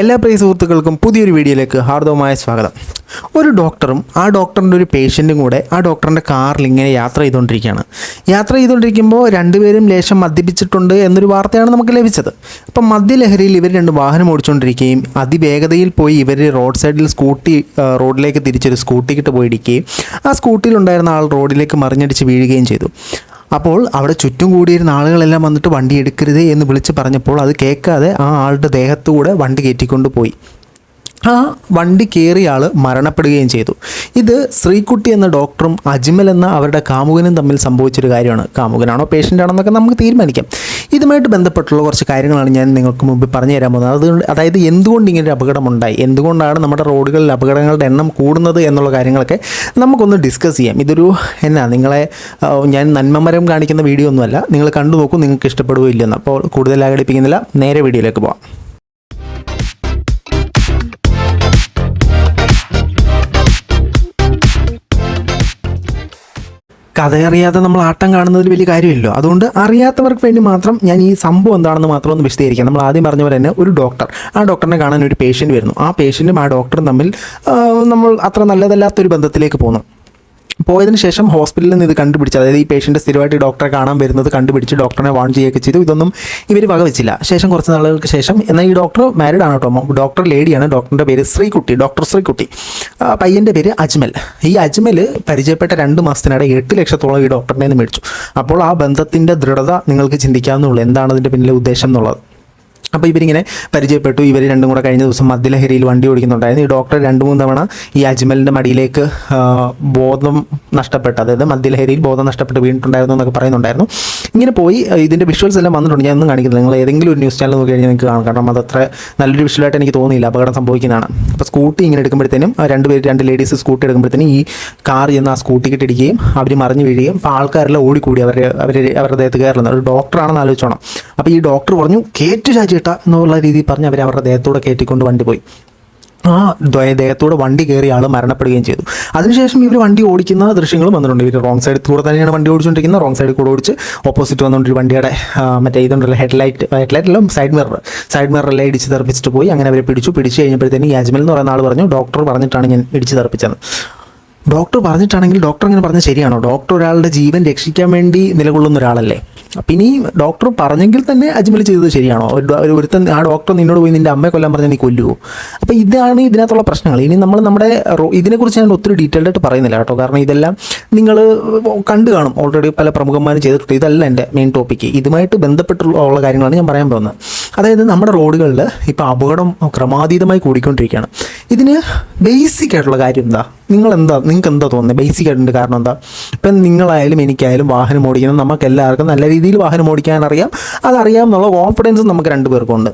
എല്ലാ പ്രിയ സുഹൃത്തുക്കൾക്കും പുതിയൊരു വീഡിയോയിലേക്ക് ഹാർദവമായ സ്വാഗതം. ഒരു ഡോക്ടറും ആ ഡോക്ടറിന്റെ ഒരു പേഷ്യന്റും കൂടെ ആ ഡോക്ടറിന്റെ കാറിൽ ഇങ്ങനെ യാത്ര ചെയ്തുകൊണ്ടിരിക്കുകയാണ്. യാത്ര ചെയ്തുകൊണ്ടിരിക്കുമ്പോൾ രണ്ടുപേരും ലേശം മദ്യപിച്ചിട്ടുണ്ട് എന്നൊരു വാർത്തയാണ് നമുക്ക് ലഭിച്ചത്. അപ്പം മദ്യലഹരിയിൽ ഇവർ രണ്ട് വാഹനം ഓടിച്ചുകൊണ്ടിരിക്കുകയും അതിവേഗതയിൽ പോയി ഇവർ റോഡ് സൈഡിൽ സ്കൂട്ടി റോഡിലേക്ക് തിരിച്ചൊരു സ്കൂട്ടിക്കിട്ട് പോയിടിക്കുകയും ആ സ്കൂട്ടിയിലുണ്ടായിരുന്ന ആൾ റോഡിലേക്ക് മറിഞ്ഞടിച്ച് വീഴുകയും ചെയ്തു. അപ്പോൾ അവിടെ ചുറ്റും കൂടിയിരുന്ന ആളുകളെല്ലാം വന്നിട്ട് വണ്ടി എടുക്കരുത് എന്ന് വിളിച്ച് പറഞ്ഞപ്പോൾ അത് കേൾക്കാതെ ആ ആളുടെ ദേഹത്തുകൂടെ വണ്ടി കയറ്റിക്കൊണ്ട് പോയി. ആ വണ്ടി കയറിയ ആൾ മരണപ്പെടുകയും ചെയ്തു. ഇത് ശ്രീകുട്ടി എന്ന ഡോക്ടറും അജ്മൽ എന്ന അവരുടെ കാമുകനും തമ്മിൽ സംഭവിച്ചൊരു കാര്യമാണ്. കാമുകനാണോ പേഷ്യന്റ് ആണോ എന്നൊക്കെ നമുക്ക് തീരുമാനിക്കാം. ഇതുമായിട്ട് ബന്ധപ്പെട്ടുള്ള കുറച്ച് കാര്യങ്ങളാണ് ഞാൻ നിങ്ങൾക്ക് മുമ്പ് പറഞ്ഞു തരാൻ പോകുന്നത്. അതുകൊണ്ട് അതായത് എന്തുകൊണ്ട് ഇങ്ങനെ ഒരു അപകടമുണ്ടായി? എന്തുകൊണ്ടാണ് നമ്മുടെ റോഡുകളിൽ അപകടങ്ങളുടെ എണ്ണം കൂടുന്നത് എന്നുള്ള കാര്യങ്ങളൊക്കെ നമുക്കൊന്ന് ഡിസ്കസ് ചെയ്യാം. ഇതൊരു എന്നാ നിങ്ങളെ ഞാൻ നന്മമരം കാണിക്കുന്ന വീഡിയോ ഒന്നുമല്ല. നിങ്ങൾ കണ്ടു നോക്കൂ നിങ്ങൾക്ക് ഇഷ്ടപ്പെടുകയോ ഇല്ലെന്ന്. അപ്പോൾ കൂടുതൽ ആഘടിപ്പിക്കുന്നില്ല നേരെ വീഡിയോയിലേക്ക് പോവാം. കഥയറിയാതെ നമ്മൾ ആട്ടം കാണുന്നതിൽ വലിയ കാര്യമില്ലല്ലോ. അതുകൊണ്ട് അറിയാത്തവർക്ക് വേണ്ടി മാത്രം ഞാൻ ഈ സംഭവം എന്താണെന്ന് മാത്രം ഒന്ന് വിശദീകരിക്കാം. നമ്മൾ ആദ്യം പറഞ്ഞ പോലെ തന്നെ ഒരു ഡോക്ടർ ആ ഡോക്ടറിനെ കാണാൻ ഒരു പേഷ്യന്റ് വരുന്നു. ആ പേഷ്യന്റും ആ ഡോക്ടറും തമ്മിൽ നമ്മൾ അത്ര നല്ലതല്ലാത്തൊരു ബന്ധത്തിലേക്ക് പോകുന്നു. പോയതിന് ശേഷം ഹോസ്പിറ്റലിൽ നിന്ന് ഇത് കണ്ടുപിടിച്ച് അതായത് ഈ പേഷ്യന്റ് സ്ഥിരമായിട്ട് ഡോക്ടറെ കാണാൻ വരുന്നത് കണ്ടുപിടിച്ച് ഡോക്ടറിനെ വാൺ ചെയ്യുകയൊക്കെ ചെയ്തു. ഇതൊന്നും ഇവർ വകവെച്ചില്ല. ശേഷം കുറച്ച് നാളുകൾക്ക് ശേഷം എന്നാൽ ഈ ഡോക്ടർ മാരീഡ് ആണ് കേട്ടോ. ഡോക്ടർ ലേഡിയാണ് ഡോക്ടറിന്റെ പേര് ശ്രീകുട്ടി ഡോക്ടർ ശ്രീകുട്ടി. പയ്യന്റെ പേര് അജ്മൽ. ഈ അജ്മൽ പരിചയപ്പെട്ട രണ്ട് മാസത്തിനിടെ എട്ട് ലക്ഷത്തോളം ഈ ഡോക്ടറിനെ നിന്ന് മേടിച്ചു. അപ്പോൾ ആ ബന്ധത്തിന്റെ ദൃഢത നിങ്ങൾക്ക് ചിന്തിക്കാവുന്നുള്ളൂ എന്താണ് അതിന്റെ പിന്നിലെ ഉദ്ദേശം എന്നുള്ളത്? അപ്പോൾ ഇവരിങ്ങനെ പരിചയപ്പെട്ടു. ഇവർ രണ്ടും കൂടെ കഴിഞ്ഞ ദിവസം മദ്യലഹരിയിൽ വണ്ടി ഓടിക്കുന്നുണ്ടായിരുന്നു. ഈ ഡോക്ടർ രണ്ട് മൂന്ന് തവണ ഈ അജ്മലിന്റെ മടിയിലേക്ക് ബോധം നഷ്ടപ്പെട്ടു. അതായത് മദ്യലഹരിയിൽ ബോധം നഷ്ടപ്പെട്ട് വീണിട്ടുണ്ടായിരുന്നു എന്നൊക്കെ പറയുന്നുണ്ടായിരുന്നു. ഇങ്ങനെ പോയി ഇതിന്റെ വിഷ്വൽസ് എല്ലാം വന്നിട്ടുണ്ട്. ഞാനൊന്നും കാണിക്കുന്നില്ല. നിങ്ങൾ ഏതെങ്കിലും ഒരു ന്യൂസ് ചാനൽ നോക്കി കഴിഞ്ഞാൽ നിങ്ങൾക്ക് കാണാം. കാരണം അത് അത്ര നല്ലൊരു വിഷ്വലായിട്ട് എനിക്ക് തോന്നിയില്ല. അപകടം സംഭവിക്കുന്നതാണ്. അപ്പോൾ സ്കൂട്ടി ഇങ്ങനെ എടുക്കുമ്പോഴത്തേനും രണ്ട് പേര് രണ്ട് ലേഡീസ് സ്കൂട്ടി എടുക്കുമ്പോഴത്തേനും ഈ കാർ ചെന്ന് ആ സ്കൂട്ടിക്കിട്ട് ഇടിക്കുകയും അവർ മറിഞ്ഞു വീഴുകയും അപ്പോൾ ആൾക്കാരെല്ലാം ഓടിക്കൂടി. അവർ അവർ അവരുടെ ദേഹത്ത് കയറുന്നത്. ഒരു ഡോക്ടറാണെന്ന് ആലോചിച്ചോണം. അപ്പോൾ ഈ ഡോക്ടർ പറഞ്ഞു കേറ്റു ചാച്ചിട്ട എന്നുള്ള രീതിയിൽ പറഞ്ഞ് അവർ അവരുടെ ദേഹത്തൂടെ കയറ്റിക്കൊണ്ട് വണ്ടി പോയി. ആ ദേഹത്തൂടെ വണ്ടി കയറിയ ആൾ മരണപ്പെടുകയും ചെയ്തു. അതിനുശേഷം ഇവർ വണ്ടി ഓടിക്കുന്ന ദൃശ്യങ്ങളും വന്നിട്ടുണ്ട്. ഇവർ റോങ് സൈഡിൽ കൂടെ തന്നെയാണ് വണ്ടി ഓടിച്ചുകൊണ്ടിരിക്കുന്നത് റോങ് സൈഡിൽ കൂടെ ഓടിച്ച് ഓപ്പോസിറ്റ് വന്നുകൊണ്ടൊരു വണ്ടിയുടെ മറ്റേ ഇതുണ്ടല്ലോ ഹെഡ്ലൈറ്റ് ഹെഡ്ലൈറ്റിലും സൈഡ് മിറർ സൈഡ് മിററെല്ലാം ഇടിച്ച് തെറിപ്പിച്ചിട്ട് പോയി. അങ്ങനെ അവരെ പിടിച്ചു. പിടിച്ചു കഴിഞ്ഞപ്പോഴത്തേനും യാജ്മൽ എന്ന് പറയുന്ന ആൾ പറഞ്ഞു ഡോക്ടർ പറഞ്ഞിട്ടാണ് ഞാൻ ഇടിച്ച് തെറിപ്പിച്ചത്. ഡോക്ടർ പറഞ്ഞിട്ടാണെങ്കിൽ ഡോക്ടർ അങ്ങനെ പറഞ്ഞത് ശരിയാണോ? ഡോക്ടർ ഒരാളുടെ ജീവൻ രക്ഷിക്കാൻ വേണ്ടി നിലകൊള്ളുന്ന ഒരാളല്ലേ? അപ്പം ഇനി ഡോക്ടർ പറഞ്ഞെങ്കിൽ തന്നെ അജ്മൽ ചെയ്തത് ശരിയാണോ? ഒരു ഒരുത്തൻ ആ ഡോക്ടർ നിന്നോട് പോയി നിന്റെ അമ്മയെ കൊല്ലാൻ പറഞ്ഞാൽ നീ കൊല്ലുവോ? അപ്പോൾ ഇതാണ് ഇതിനകത്തുള്ള പ്രശ്നങ്ങൾ. ഇനി നമ്മൾ നമ്മുടെ ഇതിനെക്കുറിച്ച് ഞാൻ ഒത്തിരി ഡീറ്റെയിൽഡ് ആയിട്ട് പറയുന്നില്ല കേട്ടോ. കാരണം ഇതെല്ലാം നിങ്ങൾ കണ്ടു കാണും. ഓൾറെഡി പല പ്രമുഖന്മാരും ചെയ്തിട്ടുണ്ട്. ഇതല്ല എന്റെ മെയിൻ ടോപ്പിക്ക് ഇതുമായിട്ട് ബന്ധപ്പെട്ടുള്ള കാര്യങ്ങളാണ് ഞാൻ പറയാൻ പോകുന്നത്. അതായത് നമ്മുടെ റോഡുകളിൽ ഇപ്പോൾ അപകടം ക്രമാതീതമായി കൂടിക്കൊണ്ടിരിക്കുകയാണ്. ഇതിന് ബേസിക് ആയിട്ടുള്ള കാര്യം എന്താ? നിങ്ങൾ എന്താ നിങ്ങൾക്ക് എന്താ തോന്നുന്നത് ബേസിക് ആയിട്ടുണ്ട് കാരണം എന്താ? ഇപ്പം നിങ്ങളായാലും എനിക്കായാലും വാഹനം ഓടിക്കണം. നമുക്ക് എല്ലാവർക്കും നല്ല രീതിയിൽ വാഹനം ഓടിക്കാൻ അറിയാം. അതറിയാം എന്നുള്ള കോൺഫിഡൻസ് നമുക്ക് രണ്ടുപേർക്കുണ്ട്.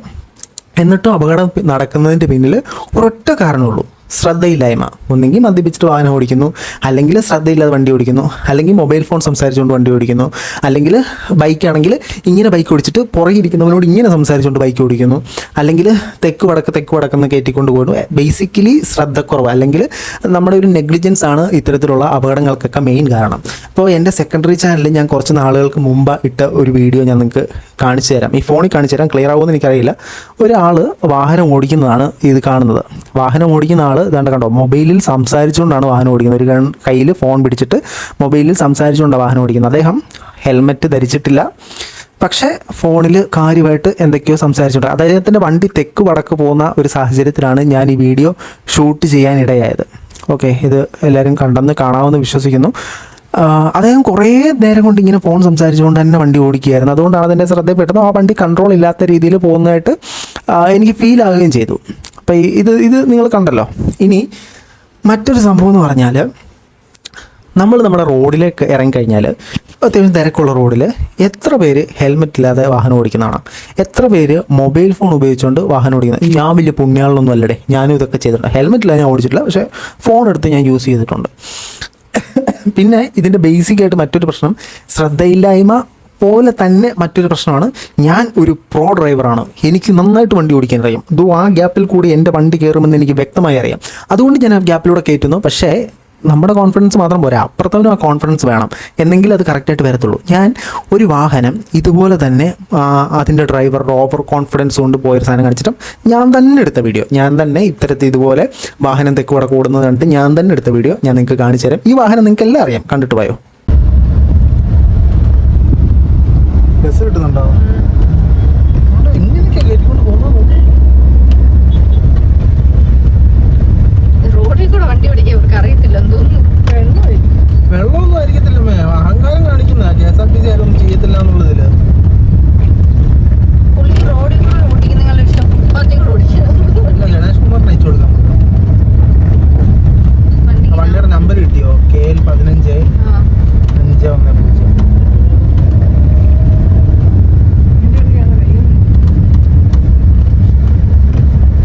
എന്നിട്ടും അപകടം നടക്കുന്നതിന്റെ പിന്നിൽ ഒരൊറ്റ കാരണമുള്ളൂ ശ്രദ്ധയില്ലായ്മ. ഒന്നെങ്കിൽ മദ്യപിച്ചിട്ട് വാഹനം ഓടിക്കുന്നു അല്ലെങ്കിൽ ശ്രദ്ധയില്ലാതെ വണ്ടി ഓടിക്കുന്നു അല്ലെങ്കിൽ മൊബൈൽ ഫോൺ സംസാരിച്ചുകൊണ്ട് വണ്ടി ഓടിക്കുന്നു അല്ലെങ്കിൽ ബൈക്കാണെങ്കിൽ ഇങ്ങനെ ബൈക്ക് ഓടിച്ചിട്ട് പുറകെ ഇരിക്കുന്നവനോട് ഇങ്ങനെ സംസാരിച്ചുകൊണ്ട് ബൈക്ക് ഓടിക്കുന്നു അല്ലെങ്കിൽ തെക്ക് വടക്ക് തെക്ക് വടക്കെന്ന് കയറ്റിക്കൊണ്ട് പോകുന്നു. ബേസിക്കലി ശ്രദ്ധക്കുറവ് അല്ലെങ്കിൽ നമ്മുടെ ഒരു നെഗ്ലിജൻസ് ആണ് ഇത്തരത്തിലുള്ള അപകടങ്ങൾക്കൊക്കെ മെയിൻ കാരണം. അപ്പോൾ എന്റെ സെക്കൻഡറി ചാനലിൽ ഞാൻ കുറച്ച് നാളുകൾക്ക് മുമ്പ് ഇട്ട ഒരു വീഡിയോ ഞാൻ നിങ്ങൾക്ക് കാണിച്ചു തരാം. ഈ ഫോണിൽ കാണിച്ചു തരാം ക്ലിയർ ആവുമെന്ന് എനിക്കറിയില്ല. ഒരാൾ വാഹനം ഓടിക്കുന്നതാണ് ഇത് കാണുന്നത്. വാഹനം ഓടിക്കുന്ന ആൾ ഇതാണ്ട് കണ്ടോ? മൊബൈലിൽ സംസാരിച്ചുകൊണ്ടാണ് വാഹനം ഓടിക്കുന്നത്. ഒരു കയ്യിൽ ഫോൺ പിടിച്ചിട്ട് മൊബൈലിൽ സംസാരിച്ചുകൊണ്ടാണ് വാഹനം ഓടിക്കുന്നത്. അദ്ദേഹം ഹെൽമെറ്റ് ധരിച്ചിട്ടില്ല. പക്ഷേ ഫോണിൽ കാര്യമായിട്ട് എന്തൊക്കെയോ സംസാരിച്ചിട്ടുണ്ട്. അദ്ദേഹത്തിന്റെ വണ്ടി തെക്ക് വടക്ക് പോകുന്ന ഒരു സാഹചര്യത്തിലാണ് ഞാൻ ഈ വീഡിയോ ഷൂട്ട് ചെയ്യാനിടയായത് ഓക്കെ ഇത് എല്ലാവരും കണ്ടെന്ന് കാണാമെന്ന് വിശ്വസിക്കുന്നു. അദ്ദേഹം കുറേ നേരം കൊണ്ട് ഇങ്ങനെ ഫോൺ സംസാരിച്ചുകൊണ്ട് തന്നെ വണ്ടി ഓടിക്കുകയായിരുന്നു. അതുകൊണ്ടാണ് അതിന്റെ പെട്ടെന്ന് ആ വണ്ടി കൺട്രോൾ ഇല്ലാത്ത രീതിയിൽ പോകുന്നതായിട്ട് എനിക്ക് ഫീൽ ആവുകയും ചെയ്തു. അപ്പോൾ ഇത് ഇത് നിങ്ങൾ കണ്ടല്ലോ. ഇനി മറ്റൊരു സംഭവം എന്ന് പറഞ്ഞാൽ നമ്മൾ നമ്മുടെ റോഡിലേക്ക് ഇറങ്ങിക്കഴിഞ്ഞാൽ അത്യാവശ്യം തിരക്കുള്ള റോഡിൽ എത്ര പേര് ഹെൽമെറ്റ് ഇല്ലാതെ വാഹനം ഓടിക്കുന്നതാണ്. എത്ര പേര് മൊബൈൽ ഫോൺ ഉപയോഗിച്ചുകൊണ്ട് വാഹനം ഓടിക്കുന്നത് ഞാൻ വലിയ പുണ്യാളൊന്നും അല്ലടേ. ഞാനും ഇതൊക്കെ ചെയ്തിട്ടുണ്ട്. ഹെൽമെറ്റ് ഇല്ല ഞാൻ ഓടിച്ചിട്ടില്ല. പക്ഷേ ഫോൺ എടുത്ത് ഞാൻ യൂസ് ചെയ്തിട്ടുണ്ട്. പിന്നെ ഇതിന്റെ ബേസിക് ആയിട്ട് മറ്റൊരു പ്രശ്നം ശ്രദ്ധയില്ലായ്മ പോലെ തന്നെ മറ്റൊരു പ്രശ്നമാണ്. ഞാൻ ഒരു പ്രോ ഡ്രൈവറാണ് എനിക്ക് നന്നായിട്ട് വണ്ടി ഓടിക്കാൻ അറിയാം. ദോ ആ ഗ്യാപ്പിൽ കൂടി എന്റെ വണ്ടി കയറുമെന്ന് എനിക്ക് വ്യക്തമായി അറിയാം. അതുകൊണ്ട് ഞാൻ ആ ഗ്യാപ്പിലൂടെ കയറ്റുന്നു. പക്ഷേ നമ്മുടെ കോൺഫിഡൻസ് മാത്രം പോരാ. അപ്പുറത്തവനും ആ കോൺഫിഡൻസ് വേണം. എന്നെങ്കിൽ അത് കറക്റ്റായിട്ട് വരത്തുള്ളൂ. ഞാൻ ഒരു വാഹനം ഇതുപോലെ തന്നെ അതിന്റെ ഡ്രൈവറുടെ ഓവർ കോൺഫിഡൻസ് കൊണ്ട് പോയൊരു സാധനം കാണിച്ചിട്ടും ഞാൻ തന്നെ എടുത്ത വീഡിയോ ഞാൻ തന്നെ ഇത്തരത്തിൽ ഇതുപോലെ വാഹനം തെക്കുവട കൂടുന്നത് കണ്ടിട്ട് ഞാൻ തന്നെ എടുത്ത വീഡിയോ ഞാൻ നിങ്ങൾക്ക് കാണിച്ചു തരാം. ഈ വാഹനം നിങ്ങൾക്ക് എല്ലാം അറിയാം. കണ്ടിട്ട് പോയോ ബസ് കിട്ടുന്നുണ്ടോ? കയറ്റിക്കൊണ്ട് പോകുന്നത് റോഡിൽ കൂടെ വണ്ടി ഓടിക്കാൻ ഇവർക്ക് അറിയത്തില്ലെന്ന് തോന്നുന്നു വെള്ളമൊന്നും ആയിരിക്കത്തില്ല മേ അഹങ്കാരം കാണിക്കുന്ന K S R T C ആരും ഒന്നും ചെയ്യത്തില്ല എന്നുള്ളതിൽ പുള്ളി റോഡിൽ കൂടെ ഓടിക്കുന്നതിനുള്ള ഇഷ്ടം ഫുട്പാത്തിൽ കൂടെ ഓടിക്കണം അല്ല ഗണേഷ് കുമാറിന് അയച്ചു കൊടുക്കാം വണ്ടി ആ വണ്ടിയുടെ നമ്പർ കിട്ടിയോ കെ എൽ പതിനഞ്ച് ആ. അഞ്ച് ഒന്ന് പൂജ്യം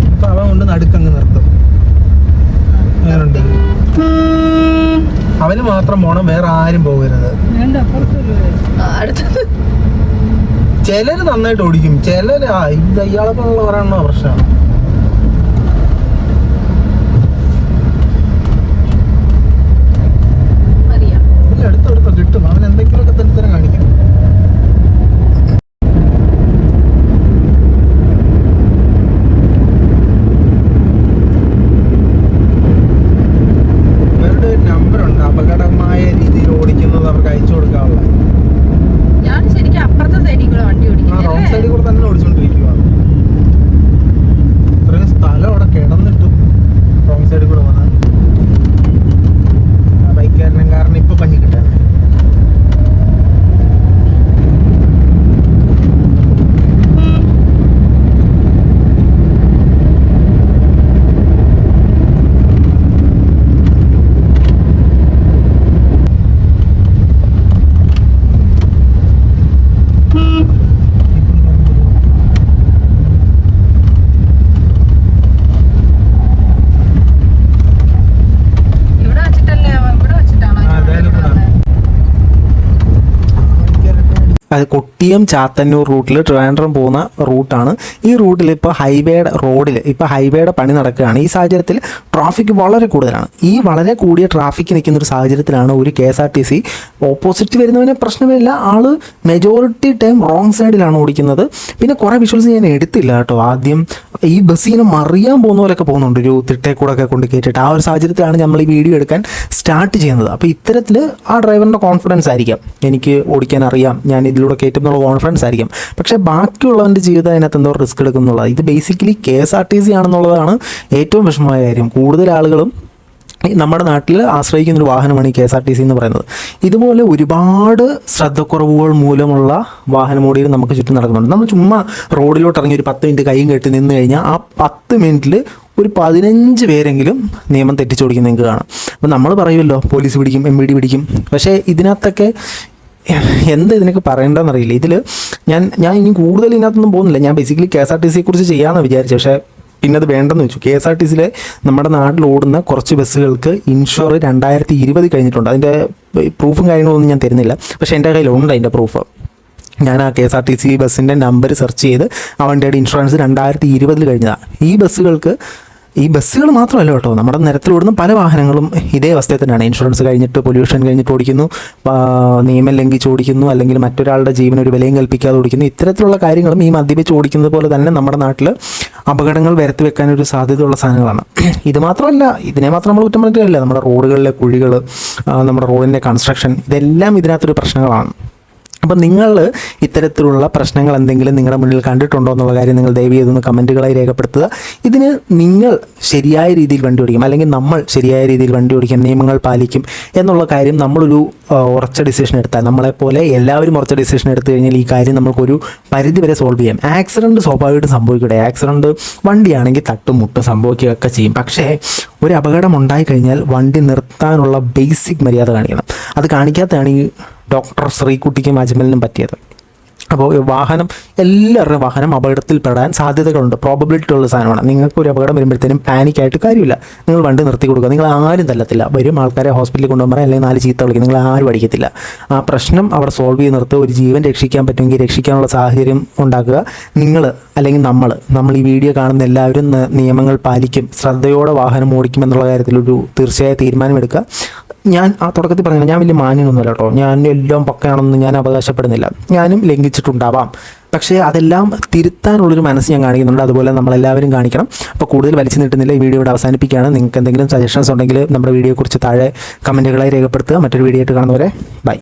അപ്പൊ അവൻ കൊണ്ട് നടുക്കങ്ങ് നിർത്തും അങ്ങനുണ്ട് അവന് മാത്രം പോണം വേറെ ആരും പോകരുത്. ചിലര് നന്നായിട്ട് ഓടിക്കും. ചിലര് ആ ഇത് ഇയാളൊക്കെ ഉള്ള ഒരെണ്ണോ പ്രശ്നമാണ് അറിയാം ഇല്ല അടുത്തടുത്ത് കിട്ടും അവൻ എന്തെങ്കിലുമൊക്കെ തരത്തരം കാണിക്കും ഇവരുടെ ഒരു നമ്പറുണ്ട് അപകടമായ രീതിയിൽ ഓടിക്കുന്നത് അവർക്ക് അയച്ചു കൊടുക്കാനുള്ള ഞാൻ ശരിക്കും അപ്പുറത്തെ സൈഡിൽ കൂടെ വണ്ടി ആ റോങ് ഓടിക്കുന്നത് സൈഡിൽ കൂടെ തന്നെ ഓടിച്ചോണ്ടിരിക്കുക ഇത്രയും സ്ഥലം അവിടെ കിടന്നിട്ടും റോങ് സൈഡിൽ കൂടെ വന്നാൽ ബൈക്കാരനും കാരണം ഇപ്പൊ പഞ്ഞി കിട്ടാൻ ഇവിടെ വെച്ചിട്ടല്ലേ ഇവിടെ വെച്ചിട്ടാണോ ആ, അതായാലും കൂടെ. അത് കൊട്ടിയം ചാത്തന്നൂർ റൂട്ടിൽ ട്രിവാൻഡ്രം പോകുന്ന റൂട്ടാണ്. ഈ റൂട്ടിൽ ഇപ്പോൾ ഹൈവേയുടെ റോഡിൽ ഇപ്പോൾ ഹൈവേയുടെ പണി നടക്കുകയാണ്. ഈ സാഹചര്യത്തിൽ ട്രാഫിക് വളരെ കൂടുതലാണ്. ഈ വളരെ കൂടിയ ട്രാഫിക് നിൽക്കുന്ന ഒരു സാഹചര്യത്തിലാണ് ഒരു K S R T C opposite വരുന്നവന് പ്രശ്നമില്ല. ആൾ മെജോറിറ്റി ടൈം റോങ് സൈഡിലാണ് ഓടിക്കുന്നത്. പിന്നെ കുറേ വിഷ്വൽസ് ഞാൻ എടുത്തില്ല കേട്ടോ. ആദ്യം ഈ ബസ്സിനെ മറിയാൻ പോകുന്ന പോലെയൊക്കെ പോകുന്നുണ്ട്. ഒരു തിട്ടേ ഒക്കെ കൊണ്ട് കയറ്റിയിട്ട് ആ ഒരു സാഹചര്യത്തിലാണ് നമ്മൾ ഈ വീഡിയോ എടുക്കാൻ സ്റ്റാർട്ട് ചെയ്യുന്നത്. അപ്പോൾ ഇത്തരത്തിൽ ആ ഡ്രൈവറിന്റെ കോൺഫിഡൻസ് ആയിരിക്കാം. എനിക്ക് ഓടിക്കാൻ അറിയാം. ഞാൻ ഇതിലൂടെ കയറ്റും എന്നുള്ള കോൺഫിഡൻസ് ആയിരിക്കും. പക്ഷേ ബാക്കിയുള്ളവന്റെ ജീവിതം അതിനകത്ത് എന്തോ റിസ്ക് എടുക്കുന്നുള്ളത്. ഇത് basically K S R T C ആണെന്നുള്ളതാണ് ഏറ്റവും വിഷമമായ കാര്യം. കൂടുതൽ ആളുകളും നമ്മുടെ നാട്ടിൽ ആശ്രയിക്കുന്ന ഒരു വാഹനമാണ് ഈ K S R T C എന്ന് പറയുന്നത്. ഇതുപോലെ ഒരുപാട് ശ്രദ്ധക്കുറവുകൾ മൂലമുള്ള വാഹനമോടികൾ നമുക്ക് ചുറ്റും നടക്കുന്നുണ്ട്. നമ്മൾ ചുമ്മാ റോഡിലോട്ട് ഇറങ്ങി ഒരു പത്ത് മിനിറ്റ് കൈയും കെട്ടി നിന്ന് കഴിഞ്ഞാൽ ആ പത്ത് മിനിറ്റിൽ ഒരു പതിനഞ്ച് പേരെങ്കിലും നിയമം തെറ്റിച്ചോടിക്കുന്ന നിങ്ങൾക്ക് കാണാം. അപ്പം നമ്മൾ പറയുമല്ലോ പോലീസ് പിടിക്കും എം ഡി പിടിക്കും. പക്ഷേ ഇതിനകത്തൊക്കെ എന്താ ഇതിനൊക്കെ പറയേണ്ടതെന്ന് അറിയില്ല. ഇതിൽ ഞാൻ ഞാൻ ഇനി കൂടുതൽ ഇതിനകത്തൊന്നും പോകുന്നില്ല. ഞാൻ basically K S R T സിയെ കുറിച്ച് ചെയ്യാമെന്ന് വിചാരിച്ചു. പക്ഷേ പിന്നെ അത് വേണ്ടെന്ന് വെച്ചു. കെ എസ് ആർ ടി സിയിലെ നമ്മുടെ നാട്ടിൽ ഓടുന്ന കുറച്ച് ബസ്സുകൾക്ക് ഇൻഷുർ രണ്ടായിരത്തി ഇരുപത് കഴിഞ്ഞിട്ടുണ്ട് അതിന്റെ പ്രൂഫും കാര്യങ്ങളൊന്നും ഞാൻ തരുന്നില്ല. പക്ഷേ എന്റെ കയ്യിലുണ്ട് അതിന്റെ പ്രൂഫ് ഞാൻ ആ K S R T C ബസ്സിന്റെ നമ്പർ സെർച്ച് ചെയ്ത് ആ വണ്ടിയുടെ ഇൻഷുറൻസ് രണ്ടായിരത്തി ഇരുപതിൽ കഴിഞ്ഞതാണ് ഈ ബസ്സുകൾക്ക് ഈ ബസ്സുകൾ മാത്രമല്ല കേട്ടോ. നമ്മുടെ നിരത്തിലോടുന്ന പല വാഹനങ്ങളും ഇതേ അവസ്ഥയിൽ തന്നെയാണ്. ഇൻഷുറൻസ് കഴിഞ്ഞിട്ട് പൊല്യൂഷൻ കഴിഞ്ഞിട്ട് ഓടിക്കുന്നു. നിയമം ലംഘിച്ച് ഓടിക്കുന്നു. അല്ലെങ്കിൽ മറ്റൊരാളുടെ ജീവൻ ഒരു വിലയും കൽപ്പിക്കാതെ ഓടിക്കുന്നു. ഇത്തരത്തിലുള്ള കാര്യങ്ങളും ഈ മദ്യപിച്ച് ഓടിക്കുന്നത് പോലെ തന്നെ നമ്മുടെ നാട്ടിൽ അപകടങ്ങൾ വരുത്തി വെക്കാൻ ഒരു സാധ്യതയുള്ള സാധനങ്ങളാണ്. ഇത് മാത്രമല്ല ഇതിനെ മാത്രം നമ്മൾ കുറ്റം പറഞ്ഞിട്ടില്ല. നമ്മുടെ റോഡുകളിലെ കുഴികൾ നമ്മുടെ റോഡിന്റെ കൺസ്ട്രക്ഷൻ ഇതെല്ലാം ഇതിനകത്തൊരു പ്രശ്നങ്ങളാണ്. അപ്പം നിങ്ങൾ ഇത്തരത്തിലുള്ള പ്രശ്നങ്ങൾ എന്തെങ്കിലും നിങ്ങളുടെ മുന്നിൽ കണ്ടിട്ടുണ്ടോ എന്നുള്ള കാര്യം നിങ്ങൾ ദയവ് ചെയ്തൊന്ന് കമന്റുകളായി രേഖപ്പെടുത്തുക. ഇതിന് നിങ്ങൾ ശരിയായ രീതിയിൽ വണ്ടി ഓടിക്കും അല്ലെങ്കിൽ നമ്മൾ ശരിയായ രീതിയിൽ വണ്ടി ഓടിക്കും നിയമങ്ങൾ പാലിക്കും എന്നുള്ള കാര്യം നമ്മളൊരു ഉറച്ച ഡിസിഷൻ എടുത്താൽ നമ്മളെപ്പോലെ എല്ലാവരും ഉറച്ച ഡിസിഷൻ എടുത്തു കഴിഞ്ഞാൽ ഈ കാര്യം നമുക്കൊരു പരിധി വരെ സോൾവ് ചെയ്യാം. ആക്സിഡന്റ് സ്വാഭാവികമായിട്ടും സംഭവിക്കട്ടെ. ആക്സിഡന്റ് വണ്ടിയാണെങ്കിൽ തട്ടും മുട്ടും സംഭവിക്കുകയൊക്കെ ചെയ്യും. പക്ഷേ ഒരു അപകടം ഉണ്ടായി കഴിഞ്ഞാൽ വണ്ടി നിർത്താനുള്ള ബേസിക് മര്യാദ കാണിക്കണം. അത് കാണിക്കാത്തതാണ് ഈ ഡോക്ടർ ശ്രീകുട്ടിക്കും അജ്മലിനും പറ്റിയത്. അപ്പോൾ വാഹനം എല്ലാവരുടെയും വാഹനം അപകടത്തിൽപ്പെടാൻ സാധ്യതകളുണ്ട്. പ്രോബബിലിറ്റി ഉള്ള സാധനമാണ്. നിങ്ങൾക്ക് ഒരു അപകടം വരുമ്പോഴത്തേനും പാനിക്കായിട്ട് കാര്യമില്ല. നിങ്ങൾ വണ്ടി നിർത്തി കൊടുക്കുക. നിങ്ങൾ ആരും തല്ലത്തില്ല. വരും ആൾക്കാരെ ഹോസ്പിറ്റലിൽ കൊണ്ടുപോകാൻ അല്ലെങ്കിൽ നാല് ചീത്ത വിളിക്കും. നിങ്ങൾ ആരും അടിക്കത്തില്ല. ആ പ്രശ്നം അവിടെ സോൾവ് ചെയ്ത് നിർത്തുക ഒരു ജീവൻ രക്ഷിക്കാൻ പറ്റുമെങ്കിൽ രക്ഷിക്കാനുള്ള സാഹചര്യം ഉണ്ടാക്കുക. നിങ്ങൾ അല്ലെങ്കിൽ നമ്മൾ നമ്മൾ ഈ വീഡിയോ കാണുന്ന എല്ലാവരും നിയമങ്ങൾ പാലിക്കും. ശ്രദ്ധയോടെ വാഹനം ഓടിക്കുമെന്നുള്ള കാര്യത്തിലൊരു തീർച്ചയായ തീരുമാനമെടുക്കുക. ഞാൻ ആ തുടക്കത്തിൽ പറഞ്ഞില്ല ഞാൻ വലിയ മാന്യനൊന്നുമല്ല കേട്ടോ. ഞാൻ എല്ലാം പക്കയാണെന്ന് ഞാൻ അവകാശപ്പെടുന്നില്ല. ഞാനും ലംഘിച്ചിട്ടുണ്ടാവാം. പക്ഷേ അതെല്ലാം തിരുത്താനുള്ളൊരു മനസ്സ് ഞാൻ കാണിക്കുന്നുണ്ട്. അതുപോലെ നമ്മളെല്ലാവരും കാണിക്കണം. അപ്പോൾ കൂടുതൽ വലിച്ചു നീട്ടുന്നില്ല. ഈ വീഡിയോ ഇവിടെ അവസാനിപ്പിക്കുകയാണ്. നിങ്ങൾക്ക് എന്തെങ്കിലും സജഷൻസ് ഉണ്ടെങ്കിൽ നമ്മുടെ വീഡിയോയെക്കുറിച്ച് താഴെ കമന്റുകളായി രേഖപ്പെടുത്തുക. മറ്റൊരു വീഡിയോ ആയിട്ട് കാണുന്നവരെ ബൈ